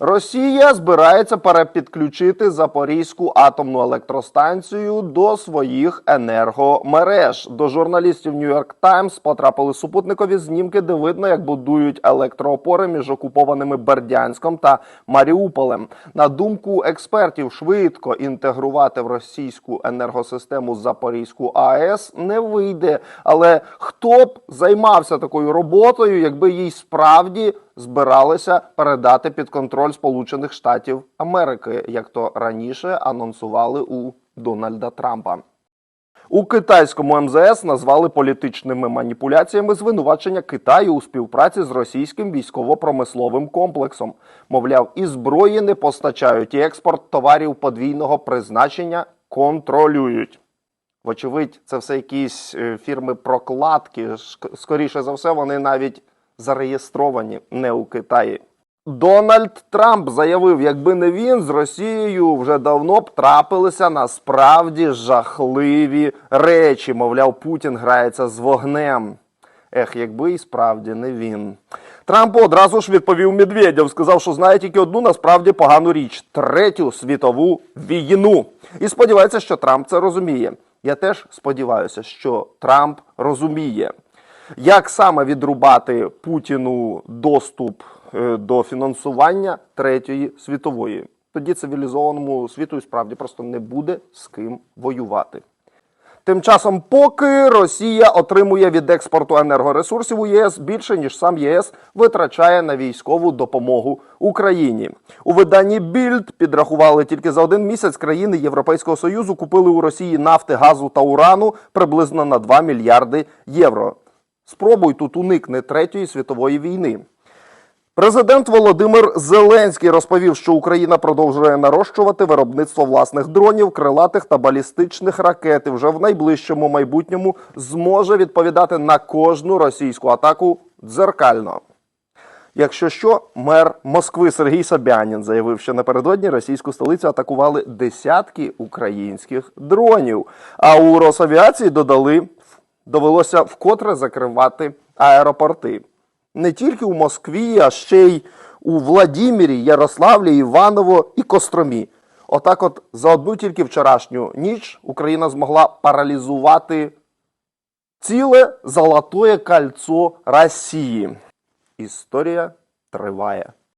Росія збирається перепідключити Запорізьку атомну електростанцію до своїх енергомереж. До журналістів York Times потрапили супутникові знімки, де видно, як будують електроопори між окупованими Бердянськом та Маріуполем. На думку експертів, швидко інтегрувати в російську енергосистему Запорізьку АЕС не вийде. Але хто б займався такою роботою, якби їй справді збиралися передати під контроль Сполучених Штатів Америки, як то раніше анонсували у Дональда Трампа. У китайському МЗС назвали політичними маніпуляціями звинувачення Китаю у співпраці з російським військово-промисловим комплексом. Мовляв, і зброї не постачають, і експорт товарів подвійного призначення контролюють. Вочевидь, це все якісь е, фірми прокладки. Скоріше за все, вони навіть зареєстровані не у Китаї. Дональд Трамп заявив, якби не він з Росією вже давно б трапилися насправді жахливі речі. Мовляв, Путін грається з вогнем. Ех, якби і справді не він. Трамп одразу ж відповів Медведєв, сказав, що знає тільки одну насправді погану річ третю світову війну. І сподівається, що Трамп це розуміє. Я теж сподіваюся, що Трамп розуміє, як саме відрубати Путіну доступ е, до фінансування третьої світової. Тоді цивілізованому світу справді просто не буде з ким воювати. Тим часом, поки Росія отримує від експорту енергоресурсів у ЄС більше ніж сам ЄС витрачає на військову допомогу Україні. У виданні Більд підрахували тільки за один місяць країни Європейського союзу купили у Росії нафти, газу та урану приблизно на 2 мільярди євро. Спробуй тут уникне третьої світової війни. Президент Володимир Зеленський розповів, що Україна продовжує нарощувати виробництво власних дронів, крилатих та балістичних ракет. І вже в найближчому майбутньому зможе відповідати на кожну російську атаку дзеркально. Якщо що, мер Москви Сергій Собянін заявив, що напередодні російську столицю атакували десятки українських дронів. А у Росавіації додали, довелося вкотре закривати аеропорти. Не тільки у Москві, а ще й у Владімірі, Ярославлі, Іваново і Костромі. Отак, от за одну тільки вчорашню ніч Україна змогла паралізувати ціле золотое кольцо Росії. Історія триває.